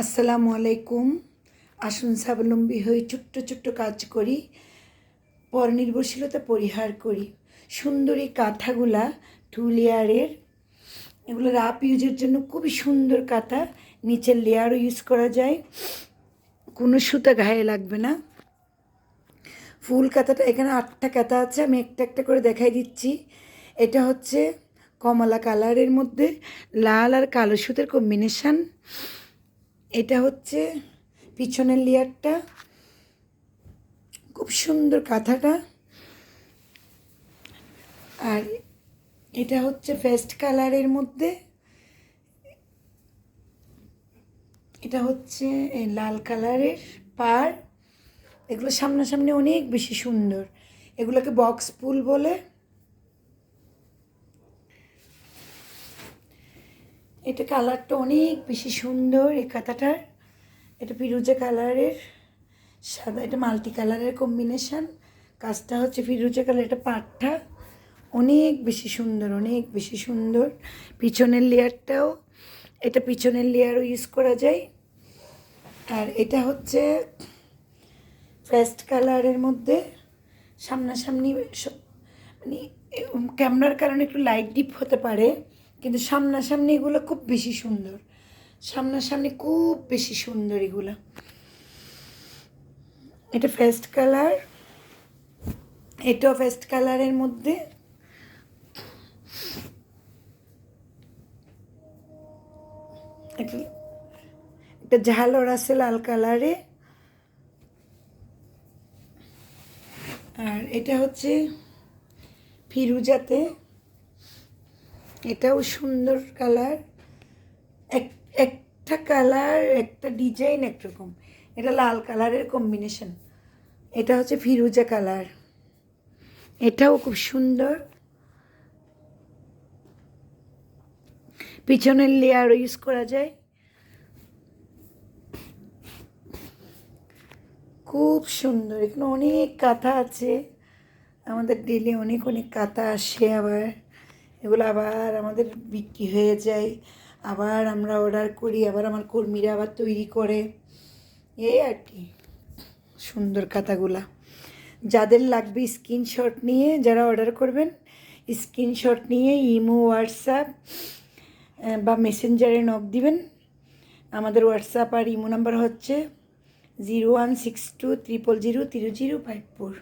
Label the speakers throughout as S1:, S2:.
S1: আসসালামু আলাইকুম। আসুন স্বাবলম্বী হয়ে ছোট্ট ছোট্ট কাজ করি, পরনির্ভরশীলতা পরিহার করি। সুন্দরী কাঁথাগুলা টু লেয়ারের এগুলো রাপ ইউজের জন্য খুবই সুন্দর কাঁথা। নিচের লেয়ারও ইউজ করা যায়। কোনো সুতা গায়ে লাগবে না। ফুল কাঁথাটা এখানে আটটা কাঁথা আছে, আমি একটা একটা করে দেখাই দিচ্ছি। এটা হচ্ছে কমলা কালারের মধ্যে লাল আর কালো সুতের কম্বিনেশান এটা হচ্ছে পিছনের লেয়ারটা। খুব সুন্দর কাঁথাটা। আর এটা হচ্ছে ফেস্ট কালারের মধ্যে। এটা হচ্ছে লাল কালারের পার এগুলো সামনাসামনি অনেক বেশি সুন্দর। এগুলোকে বক্স ফুল বলে। এটা কালারটা অনেক বেশি সুন্দর এই কাঁথাটার এটা ফিরুজা কালারের সাদা, এটা মাল্টি কালারের কম্বিনেশান। কাজটা হচ্ছে ফিরুজা কালার, এটা পাটটা অনেক বেশি সুন্দর, অনেক বেশি সুন্দর। পিছনের লেয়ারটাও, এটা পিছনের লেয়ারও ইউজ করা যায়। আর এটা হচ্ছে ফেস্ট কালারের মধ্যে সামনাসামনি মানে ক্যামেরার কারণে একটু লাইট ডিপ হতে পারে। কিন্তু সামনাসামনি এগুলো খুব বেশি সুন্দর। সামনাসামনি খুব বেশি সুন্দর এগুলো। এটা ফেস্ট কালার এটাও ফেস্ট কালারের মধ্যে। এটা ঝালর আছে লাল কালারে আর এটা হচ্ছে ফিরুজাতে। এটাও সুন্দর কালার। এক, একটা কালার, একটা ডিজাইন একরকম। এটা লাল কালারের কম্বিনেশন। এটা হচ্ছে ফিরুজা কালার। এটাও খুব সুন্দর। পিছনের লেয়ারও ইউজ করা যায়। খুব সুন্দর। এখানে অনেক কাঁথা আছে। আমাদের ডেলি অনেক অনেক কাঁথা আসে আবার। এগুলো আবার আমাদের বিক্রি হয়ে যায়। আবার আমরা অর্ডার করি, আবার আমার কর্মীরা আবার তৈরি করে। এই আর কি, সুন্দর কাঁথাগুলা যাদের লাগবে স্ক্রিনশট নিয়ে যারা অর্ডার করবেন স্ক্রিনশট নিয়ে ইমো, হোয়াটসঅ্যাপ বা মেসেঞ্জারে নক দিবেন। আমাদের হোয়াটসঅ্যাপ আর ইমো নাম্বার হচ্ছে zero one six two triple zero zero zero five four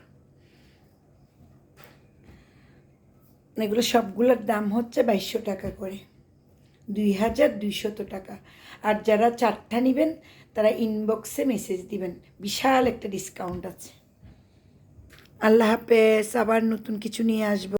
S1: এগুলো সবগুলোর দাম হচ্ছে বাইশশো টাকা করে। দুই হাজার দুইশত টাকা। আর যারা চারটা নেবেন, তারা ইনবক্সে মেসেজ দিবেন। বিশাল একটা ডিসকাউন্ট আছে। আল্লাহ হাফেজ, আবার নতুন কিছু নিয়ে আসব।